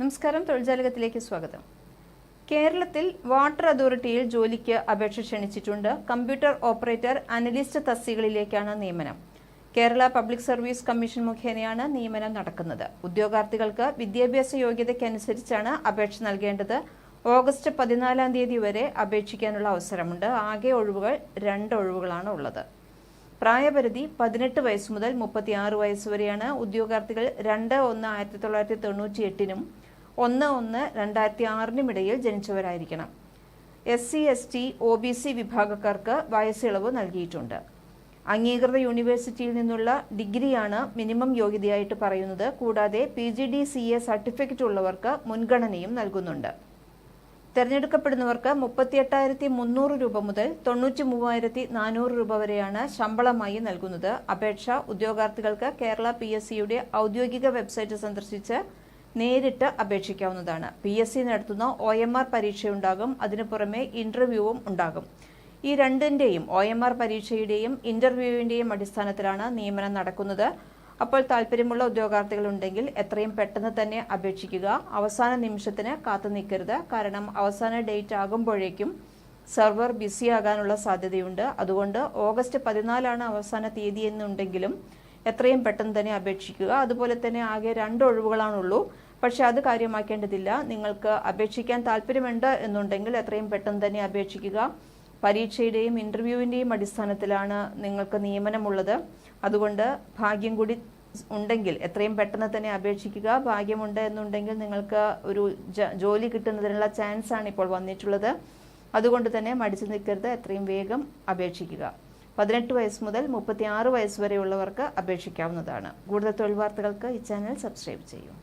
നമസ്കാരം തൊഴിൽജാലകത്തിലേക്ക് സ്വാഗതം. കേരളത്തിൽ വാട്ടർ അതോറിറ്റിയിൽ ജോലിക്ക് അപേക്ഷ ക്ഷണിച്ചിട്ടുണ്ട് കമ്പ്യൂട്ടർ ഓപ്പറേറ്റർ അനലിസ്റ്റ് തസ്തികളിലേക്കാണ് നിയമനം. കേരള പബ്ലിക് സർവീസ് കമ്മീഷൻ മുഖേനയാണ് നിയമനം നടക്കുന്നത്. ഉദ്യോഗാർത്ഥികൾക്ക് വിദ്യാഭ്യാസ യോഗ്യതയ്ക്കനുസരിച്ചാണ് അപേക്ഷ നൽകേണ്ടത്. ഓഗസ്റ്റ് പതിനാലാം തീയതി വരെ അപേക്ഷിക്കാനുള്ള അവസരമുണ്ട്. ആകെ ഒഴിവുകൾ രണ്ട് ഒഴിവുകളാണ് ഉള്ളത്. പ്രായപരിധി പതിനെട്ട് വയസ്സ് മുതൽ മുപ്പത്തിയാറ് വയസ്സ് വരെയാണ്. ഉദ്യോഗാർത്ഥികൾ രണ്ട് ഒന്ന് ആയിരത്തി തൊള്ളായിരത്തി തൊണ്ണൂറ്റി എട്ടിനും ഒന്ന് ഒന്ന് രണ്ടായിരത്തി ആറിനും ഇടയിൽ ജനിച്ചവരായിരിക്കണം. S C S T O B C വിഭാഗക്കാർക്ക് വയസ്സിളവ് നൽകിയിട്ടുണ്ട്. അംഗീകൃത യൂണിവേഴ്സിറ്റിയിൽ നിന്നുള്ള ഡിഗ്രിയാണ് മിനിമം യോഗ്യതയായിട്ട് പറയുന്നത്. കൂടാതെ P G D C A certificate ഉള്ളവർക്ക് മുൻഗണനയും നൽകുന്നുണ്ട്. തിരഞ്ഞെടുക്കപ്പെടുന്നവർക്ക് മുപ്പത്തി എട്ടായിരത്തി മുന്നൂറ് രൂപ മുതൽ തൊണ്ണൂറ്റി മൂവായിരത്തി നാനൂറ് രൂപ വരെയാണ് ശമ്പളമായി നൽകുന്നത്. അപേക്ഷ ഉദ്യോഗാർത്ഥികൾക്ക് കേരള പി എസ് സിയുടെ ഔദ്യോഗിക വെബ്സൈറ്റ് സന്ദർശിച്ച് നേരിട്ട് അപേക്ഷിക്കാവുന്നതാണ്. പി എസ് സി നടത്തുന്ന ഒ എം ആർ പരീക്ഷയുണ്ടാകും. അതിനു പുറമെ ഇന്റർവ്യൂവും ഉണ്ടാകും. ഈ രണ്ടിന്റെയും ഒ എം ആർ പരീക്ഷയുടെയും ഇന്റർവ്യൂവിന്റെയും അടിസ്ഥാനത്തിലാണ് നിയമനം നടക്കുന്നത്. അപ്പോൾ താല്പര്യമുള്ള ഉദ്യോഗാർത്ഥികളുണ്ടെങ്കിൽ എത്രയും പെട്ടെന്ന് തന്നെ അപേക്ഷിക്കുക. അവസാന നിമിഷത്തിന് കാത്തു നിൽക്കരുത്. കാരണം അവസാന ഡേറ്റ് ആകുമ്പോഴേക്കും സെർവർ ബിസിയാകാനുള്ള സാധ്യതയുണ്ട്. അതുകൊണ്ട് ഓഗസ്റ്റ് പതിനാലാണ് അവസാന തീയതി എന്നുണ്ടെങ്കിലും എത്രയും പെട്ടെന്ന് തന്നെ അപേക്ഷിക്കുക. അതുപോലെ തന്നെ ആകെ രണ്ട് ഒഴിവുകളാണുള്ളൂ. പക്ഷെ അത് കാര്യമാക്കേണ്ടതില്ല. നിങ്ങൾക്ക് അപേക്ഷിക്കാൻ താല്പര്യമുണ്ട് എന്നുണ്ടെങ്കിൽ എത്രയും പെട്ടെന്ന് തന്നെ അപേക്ഷിക്കുക. പരീക്ഷയുടെയും ഇന്റർവ്യൂവിന്റെയും അടിസ്ഥാനത്തിലാണ് നിങ്ങൾക്ക് നിയമനമുള്ളത്. അതുകൊണ്ട് ഭാഗ്യം കൂടി ഉണ്ടെങ്കിൽ എത്രയും പെട്ടെന്ന് തന്നെ അപേക്ഷിക്കുക. ഭാഗ്യമുണ്ട് എന്നുണ്ടെങ്കിൽ നിങ്ങൾക്ക് ഒരു ജോലി കിട്ടുന്നതിനുള്ള ചാൻസ് ആണ് ഇപ്പോൾ വന്നിട്ടുള്ളത്. അതുകൊണ്ട് തന്നെ മടിച്ചു നിൽക്കരുത്. എത്രയും വേഗം അപേക്ഷിക്കുക. പതിനെട്ട് വയസ്സ് മുതൽ മുപ്പത്തി ആറ് വയസ്സ് വരെയുള്ളവർക്ക് അപേക്ഷിക്കാവുന്നതാണ്. കൂടുതൽ തൊഴിൽ വാർത്തകൾക്ക് ഈ ചാനൽ സബ്സ്ക്രൈബ് ചെയ്യൂ.